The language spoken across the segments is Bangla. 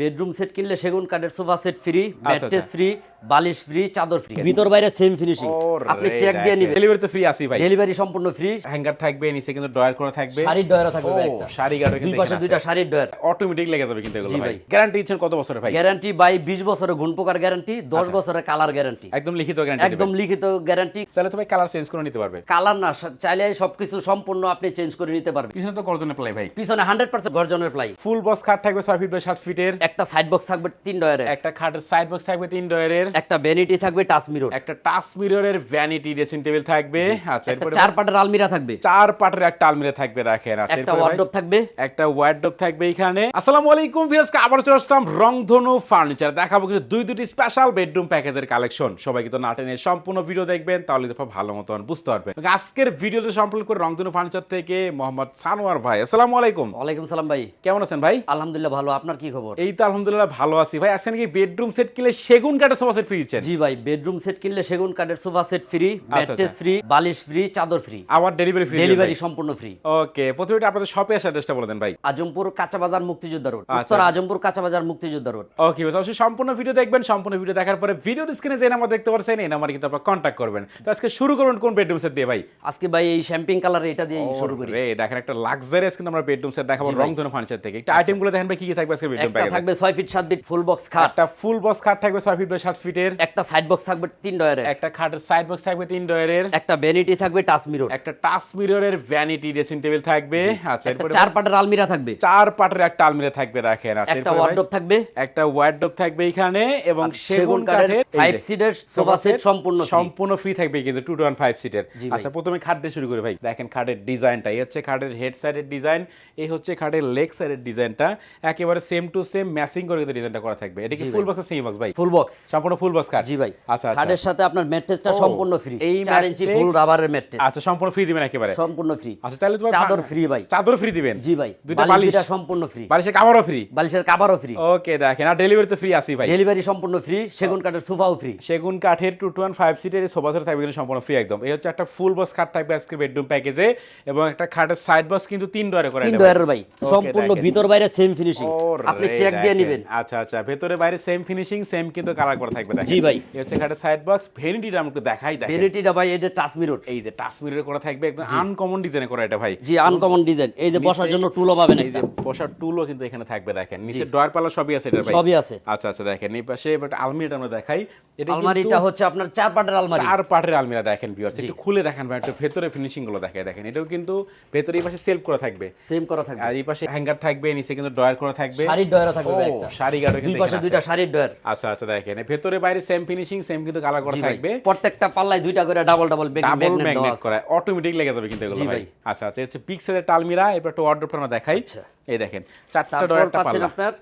বেডরুম সেট কিনলে সেগুন কাঠের সোফা সেট ফ্রি আচ্ছা, ম্যাট্রেস ফ্রি বালিশ ফ্রি চাদর ফ্রি। ভিতর বাইরে সেম ফিনিশিং আপনি চেক দিয়ে নিবেন। ডেলিভারি তো ফ্রি আসি ভাই। ডেলিভারি সম্পূর্ণ ফ্রি হ্যাঙ্গার থাকবে নিচে কিন্তু ডয়ার করা থাকবে। শাড়ির ডয়ারও থাকবে ভাই একটা শাড়ি গার্ডও দুই পাশে দুইটা শাড়ির ডয়ার অটোমেটিক লেগে যাবে কিন্তু এগুলো ভাই। গ্যারান্টি দিচ্ছেন কত বছরের ভাই? গ্যারান্টি বাই বিশ বছরের গুণ পোকার গ্যারান্টি দশ বছরের কালার গ্যারান্টি একদম লিখিত গ্যারান্টি একদম লিখিত গ্যারান্টি চাইলে তো ভাই কালার চেঞ্জ করে নিতে পারবে কালার না চাইলে সবকিছু সম্পূর্ণ আপনি চেঞ্জ করে নিতে পারবেন। পিছনে তো গর্জনে প্লাই ভাই। পিছনে হান্ড্রেড পার্সেন্ট গর্জনের প্লাই ফুল বক্স খাট থাকবে ছয় ফিট বাই সাত ফিটের একটা সাইড বক্স থাকবে তিন ডয়ারের। একটা খাটের সাইড বক্স থাকবে তিন ডয়ারের। একটা ভ্যানিটি থাকবে টাচ মিরর একটা টাচ মিররের ভ্যানিটি ড্রেসিং টেবিল থাকবে। আচ্ছা এরপরে চার পাটের আলমিরা থাকবে। চার পাটের একটা আলমিরা থাকবে রাখেন। আচ্ছা একটা ওয়ার্ডরোব থাকবে। একটা ওয়ার্ডরোব থাকবে এখানে। আসসালামু আলাইকুম ভিউয়ার্সকে আবার চলে আসলাম রংধনু ফার্নিচার দেখাবো কিন্তু দুই দুটি স্পেশাল বেডরুম প্যাকেজের কালেকশন সবাই কিন্তু নাটেনের সম্পূর্ণ ভিডিও দেখবেন তাহলে দেখো ভালো মতন বুঝতে পারবেন। আজকের ভিডিওতে সম্পূর্ণ করে রংধনু ফার্নিচার থেকে মোহাম্মদ সানোয়ার ভাই। আসসালামু আলাইকুম। ওয়ালাইকুম সালাম ভাই। কেমন আছেন ভাই? আলহামদুলিল্লাহ ভালো। আপনার কি খবর? এই তো আলহামদুলিল্লাহ ভালো আছি। ভাই আজকে নাকি বেডরুম সেট কিনলে সেগুন কাঠের সোফা সেট ফ্রি দিচ্ছেন? জি ভাই বেডরুম সেট কিনলে সেগুন কাঠের sofa set free mattress free বালিশ ফ্রি চাদর ফ্রি আবার ডেলিভারি ফ্রি ডেলিভারি সম্পূর্ণ ফ্রি ওকে প্রথমে আপনাদের শপে আসার অ্যাড্রেসটা বলে দেন ভাই। আজমপুর কাঁচাবাজার মুক্তিযোদ্ধা রোড আচ্ছা। উত্তর আজমপুর কাঁচাবাজার মুক্তিযোদ্ধা রোড ওকে বেশ অবশ্যই সম্পূর্ণ ভিডিও দেখবেন। সম্পূর্ণ ভিডিও দেখার পরে ভিডিও স্ক্রিনে যে নাম্বার দেখতে পাচ্ছেন এই নাম্বারে কিন্তু আপনারা কন্ট্যাক্ট করবেন। তো আজকে শুরু করুন কোন বেডরুম সেট দিয়ে ভাই? আজকে ভাই এই শ্যাম্পিং কালার এটা দিয়ে শুরু করি। রে দেখেন একটা লাক্সারিয়াস কিন্তু আমরা বেডরুম সেট দেখাবো। রংধনু ফার্নিচার থেকে। একটা আইটেমগুলো দেখেন ভাই কি কি থাকবে আজকে বেডরুম প্যাকেজে থাকবে ছয় ফিট সাত ফিট ফুল বক্স খাট। একটা ফুল বক্স খাট থাকবে 6 ফিট বাই 7 ফিটের একটা সাইড বক্স থাকবে তিন ডয়ারের একটা খাটের সাইড বক্স থাকবে তিন ডয়ারের একটা ভ্যানিটি থাকবে টাচ মিরর একটা টাচ মিররের ভ্যানিটি ড্রেসিং টেবিল থাকবে। আচ্ছা এরপরে চার পাটের আলমিরা থাকবে। চার পাটের একটা আলমিরা থাকবে রাখেন। আচ্ছা একটা ওয়ার্ডরোব থাকবে। একটা ওয়ার্ডরোব থাকবে এখানে এবং সেগুন কাঠের কাঠের এই ফাইভ সিটের সোফা সেট সম্পূর্ণ সম্পূর্ণ ফ্রি থাকবে কিন্তু টু টু ওয়ান ফাইভ সিটের জি আচ্ছা প্রথমে খাট দিয়ে শুরু করি ভাই। দেখেন খাটের ডিজাইনটা এই হচ্ছে খাটের হেড সাইডের ডিজাইন এই হচ্ছে খাটের লেগ সাইডের ডিজাইনটা একেবারে সেম টু সেম ম্যাচিং করে কিন্তু ডিজাইনটা করা থাকবে। এটা কি ফুল বক্স সেম বক্স ভাই? ফুল বক্স সম্পূর্ণ ফুল বক্স খাট জি ভাই। আচ্ছা আচ্ছা। খাটের সাথে আপনার ম্যাট্রেসটা সম্পূর্ণ ফ্রি এই চার ইঞ্চি ফুল রাবারের ম্যাট্রেস আচ্ছা সম্পূর্ণ ফ্রি দিবেন একেবারে। সম্পূর্ণ ফ্রি আচ্ছা তাহলে তোমার চাদর ফ্রি ভাই। চাদর ফ্রি দিবেন? জি ভাই। দুইটা বালিশ? সম্পূর্ণ ফ্রি বালিশের কাভারও ফ্রি বালিশের কাভারও ফ্রি ওকে দেখেন। আর ডেলিভারি তো ফ্রি আসি ভাই। ডেলিভারি সম্পূর্ণ ফ্রি সেগুন কাঠের সোফাও ফ্রি সেগুন কাঠের টু টু ওয়ান ফাইভ সিটের সোফা সেট থাকবে কিন্তু সম্পূর্ণ ফ্রি একদম। এই হচ্ছে একটা ফুল বক্স খাট থাকবে আজকে বেডরুম প্যাকেজে এবং একটা খাটের সাইড বক্স কিন্তু তিন ডয়ারে করে তিন দেবে। ডয়ারের ভাই। সম্পূর্ণ। ভিতর বাইরে সেম ফিনিশিং আপনি চেক দিয়ে নেবেন। আচ্ছা আচ্ছা ভেতরে বাইরে সেম ফিনিশিং সেম কিন্তু কালার করা থাকবে দেখেন। জি ভাই। এই হচ্ছে খাটের সাইড বক্স ভেনিটিটা আমাকে দেখাই দেখেন। ভ্যানিটিটা ভাই এটা টাচ মিরর এই যে টাচ মিরর করা থাকবে একদম আনকমন ডিজাইনে করা এটা ভাই। জি আনকমন ডিজাইন এই যে বসার জন্য টুলও পাবেন এই যে বসার টুলও কিন্তু এখানে থাকবে দেখেন। নিচে ডয়ার পাল্লা সবই আছে এটা ভাই। সবই আছে। আচ্ছা আচ্ছা দেখেন এই পাশে একটা আলমিরাটা আমরা দেখাই। এটা আলমারিটা হচ্ছে আপনার চার পাটের আলমারি। চার পাটের আলমিরা দেখেন ভিউয়ার্স একটু খুলে দেখেন ভাই একটু ভেতরে ফিনিশিংগুলো দেখে দেখেন। এটাও কিন্তু ভেতরে এই পাশে সেলফ করা থাকবে। সেম করা থাকবে। আর এই পাশে হ্যাঙ্গার থাকবে নিচে কিন্তু ডয়ার করা থাকবে। শাড়ির ডয়ারও থাকবে। ও, একটা। শাড়ি গার্ডও দুই পাশে দুইটা শাড়ির ডয়ার আচ্ছা আচ্ছা দেখেন। ভেতরে বাইরে সেম ফিনিশিং সেম কিন্তু কালার করা থাকবে। প্রত্যেকটা পাল্লায় দুইটা করে ডাবল ডাবল ডাবল ম্যাগনেট করা। অটোমেটিক লেগে যাবে কিন্তু এগুলো ভাই। আচ্ছা আচ্ছা পিক্সেলের টালমিরা এবার একটা আমরা দেখাই। আচ্ছা। এই দেখেন চারটা তারপর পাচ্ছেন আপনার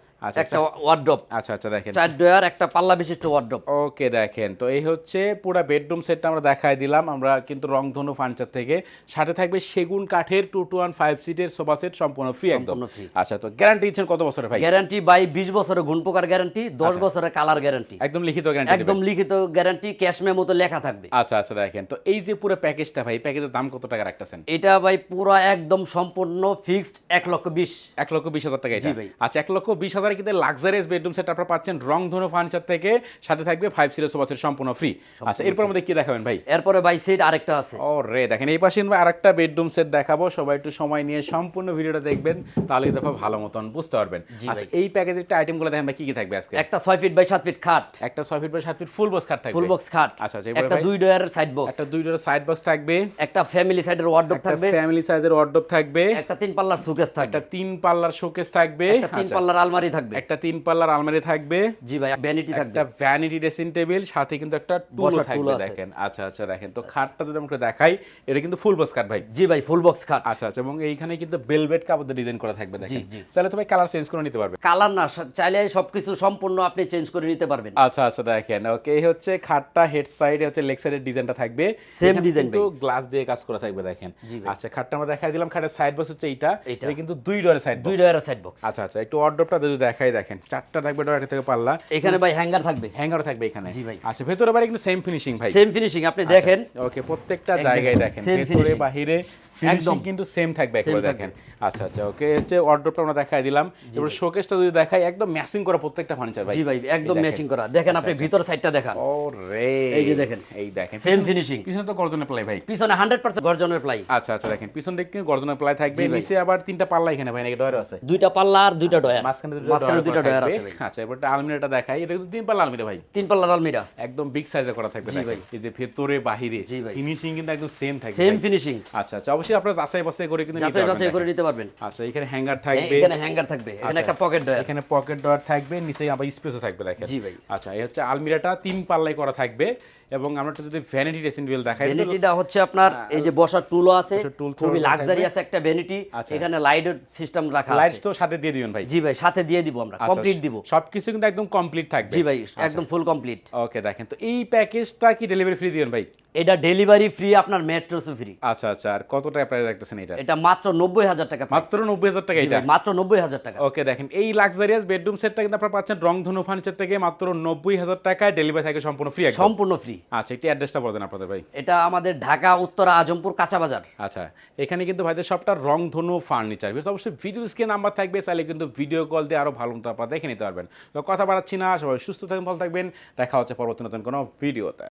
একটা ওয়ার্ড্রপ আচ্ছা আচ্ছা দেখেন। চার ডয়ার একটা পাল্লা বিশিষ্ট ওয়ার্ড্রপ ওকে দেখেন। তো এই হচ্ছে পুরো বেডরুম সেটটা আমরা দেখাই দিলাম। আমরা কিন্তু রংধনু ফার্নিচার থেকে। সাথে থাকবে সেগুন কাঠের টু টু ওয়ান ফাইভ সিটের সোফা সেট সম্পূর্ণ ফ্রি একদম। আচ্ছা তো গ্যারান্টি দিচ্ছেন কত বছরের ভাই? গ্যারান্টি বাই বিশ বছরের গুণ পোকার গ্যারান্টি দশ বছরের কালার গ্যারান্টি একদম লিখিত গ্যারান্টি একদম লিখিত গ্যারান্টি ক্যাশ মেমোতে লেখা থাকবে। আচ্ছা আচ্ছা দেখেন। তো এই যে পুরো প্যাকেজটা ভাই প্যাকেজের দাম কত টাকা রাখতেছেন? এটা ভাই পুরো একদম সম্পূর্ণ ফিক্সড এক লক্ষ বিশ। এক লক্ষ বিশ হাজার টাকা আচ্ছা এক লক্ষ বিশ হাজার কিন্তু লাক্সারিয়াস বেডরুম সেট আপনারা পাচ্ছেন রংধনু ফার্নিচার থেকে সাথে থাকবে ফাইভ সিরিজ সোফা সেট সম্পূর্ণ ফ্রি আচ্ছা এরপর আমাদের কি দেখাবেন ভাই? এরপরে ভাই সেট আরেকটা আছে। ও রে দেখেন এই পাশে ভাই আরেকটা বেডরুম সেট দেখাবো সবাই একটু সময় নিয়ে সম্পূর্ণ ভিডিওটা দেখবেন তাহলে দেখো ভালো মতন বুঝতে পারবেন। আচ্ছা এই প্যাকেজের একটা আইটেমগুলো দেখেন ভাই কি কি থাকবে আজকে? একটা ছয় ফিট বাই সাত ফিট খাট। একটা ছয় ফিট বাই সাত ফিট ফুল বক্স খাট থাকবে। ফুল বক্স খাট। আচ্ছা আচ্ছা একটা দুই ডয়ারের সাইড বক্স একটা দুই ডোর সাইড বক্স থাকবে। একটা ফ্যামিলি সাইডের ওয়ার্ড্রপ একটা থাকবে। ফ্যামিলি সাইজের ওয়ার্ডরোব থাকবে। একটা তিন পাল্লার শোকেস থাকবে। একটা তিন পাল্লার শোকেস থাকবে। একটা তিন আচ্ছা, পাল্লার আলমারি থাকবে। একটা তিন পাল্লার আলমারি থাকবে জি ভাই ভ্যানিটি থাকবে। একটা ভ্যানিটি ড্রেসিং টেবিল সাথে কিন্তু একটা টুল থাকবে দেখেন। আচ্ছা আচ্ছা দেখেন। তো খাটটা যদি আমরা দেখাই এটা কিন্তু ফুল বক্স খাট ভাই। জি ভাই ফুল বক্স খাট আচ্ছা আচ্ছা এবং এইখানে কিন্তু বেলভেট কাপড় ডিজাইন করা থাকবে দেখেন। তাহলে তুমি কালার চেঞ্জ করে নিতে পারবে কালার না চাইলে সবকিছু সম্পূর্ণ আপনি চেঞ্জ করে নিতে পারবেন। আচ্ছা আচ্ছা দেখেন। ওকে এই হচ্ছে খাটটা হেড সাইডে হচ্ছে লেগ সাইডের ডিজাইনটা থাকবে। এখানে design কিন্তু গ্লাস দিয়ে কাজ করা থাকবে দেখেন। আচ্ছা খাটটা আমরা দেখাই দিলাম খাটের সাইড বক্স হচ্ছে এইটা। এটা কিন্তু দুই ডোরের সাইড দুই ডয়ারের সাইড বক্স আচ্ছা আচ্ছা একটু অর্ডারটা যদি দেখাই দেখেন। চারটা থাকবে ডোর থেকে পাল্লা। এখানে ভাই হ্যাঙ্গার থাকবে। হ্যাঙ্গার থাকবে এখানে। জি ভাই। আচ্ছা ভেতরে বাইরে কিন্তু সেম ফিনিশিং ভাই। সেম ফিনিশিং আপনি দেখেন। ওকে প্রত্যেকটা জায়গায় দেখেন। ভেতরে। বাহিরে। একদম। কিন্তু সেম থাকবে একবার দেখেন। আচ্ছা আচ্ছা ওকে হচ্ছে অর্ডারটা আমরা দেখাই দিলাম। এবার শোকেসটা যদি দেখাই একদম ম্যাচিং করা প্রত্যেকটা ফার্নিচার ভাই। জি ভাই একদম ম্যাচিং করা। দেখেন আপনি ভিতর সাইডটা দেখান। এই যে দেখেন। এই দেখেন। পিছন- finishing। পিছনে তো গর্জনের প্লাই ভাই। পিছনে হান্ড্রেড পার্সেন্ট গর্জনের প্লাই। আচ্ছা আচ্ছা দেখেন। পিছন দিকে গর্জনের প্লাই থাকবে। নিচে আবার তিনটা পাল্লা এখানে ভাই নাকি ডয়ার আছে? দুইটা পাল্লা আর দুইটা ডয়ার মাঝখানে মাঝখানে দুইটা ডয়ার আছে আচ্ছা এবার আলমিরাটা দেখাই। এটা কিন্তু তিন পাল্লা আলমিরা ভাই। তিন পাল্লার আলমিরা। একদম বিগ সাইজে করা থাকবে ভাই। এই যে ভেতরে বাহিরে। ফিনিশিং কিন্তু একদম সেম থাকবে সেম ফিনিশিং আচ্ছা আচ্ছা অবশ্যই আপনারা যাচাই বাছাই করে কিন্তু নিতে যাচাই বাছাই করে নিতে পারবেন। আচ্ছা এখানে হ্যাঙ্গার থাকবে। এখানে হ্যাঙ্গার থাকবে এখানে আচ্ছা। একটা পকেট ডয়ার এখানে পকেট ডয়ার থাকবে নিচে আবার স্পেসও থাকবে দেখেন। জি ভাই। আচ্ছা এই হচ্ছে আলমিরাটা তিন পাল্লাই করা থাকবে এবং আমরা যদি ভ্যানিটি ড্রেসিং টেবিল দেখাই ভ্যানিটিটা হচ্ছে আপনার এই যে বসার টুলও আছে খুবই। লাক্সারি আছে একটা ভ্যানিটি আচ্ছা। এখানে লাইটের সিস্টেম রাখা লাইট তো সাথে দিয়ে দিবেন ভাই। জি ভাই সাথে দিয়ে দিব আমরা আচ্ছা, কমপ্লিট দিব। সবকিছু কিন্তু একদম কমপ্লিট থাকবে। জি ভাই একদম ফুল কমপ্লিট ওকে দেখেন তো এই প্যাকেজটা কি ডেলিভারি ফ্রি দিবেন ভাই? এটা ডেলিভারি ফ্রি আপনার মেট্রোসও ফ্রি আচ্ছা আচ্ছা আর কত টাকা প্রাইস রাখতেছেন এটা এটা মাত্র নব্বই হাজার টাকা মাত্র নব্বই হাজার টাকা এটা মাত্র নব্বই হাজার টাকা। ওকে দেখেন এই লাক্সারিয়াস বেডরুম সেটটা কিন্তু আপনারা পাচ্ছেন রংধনু ফার্নিচার থেকে মাত্র নব্বই হাজার টাকায় ডেলিভারি থাকে সম্পূর্ণ ফ্রি সম্পূর্ণ ফ্রি আচ্ছা একটি অ্যাড্রেসটা বলে দেন আপনাদের ভাই। এটা আমাদের ঢাকা উত্তরা আজমপুর কাঁচা বাজার। আচ্ছা এখানে কিন্তু ভাইদের সবটা রংধনু ফার্নিচার অবশ্যই ভিডিও স্ক্রিন নাম্বার থাকবে চাইলে কিন্তু ভিডিও কল দিয়ে আরও ভালো মতো আপনারা দেখে নিতে পারবেন। তো কথা বাড়াচ্ছি না সবাই সুস্থ থাকবেন ভালো থাকবেন। দেখা হচ্ছে পরবর্তী নতুন কোনো ভিডিওতে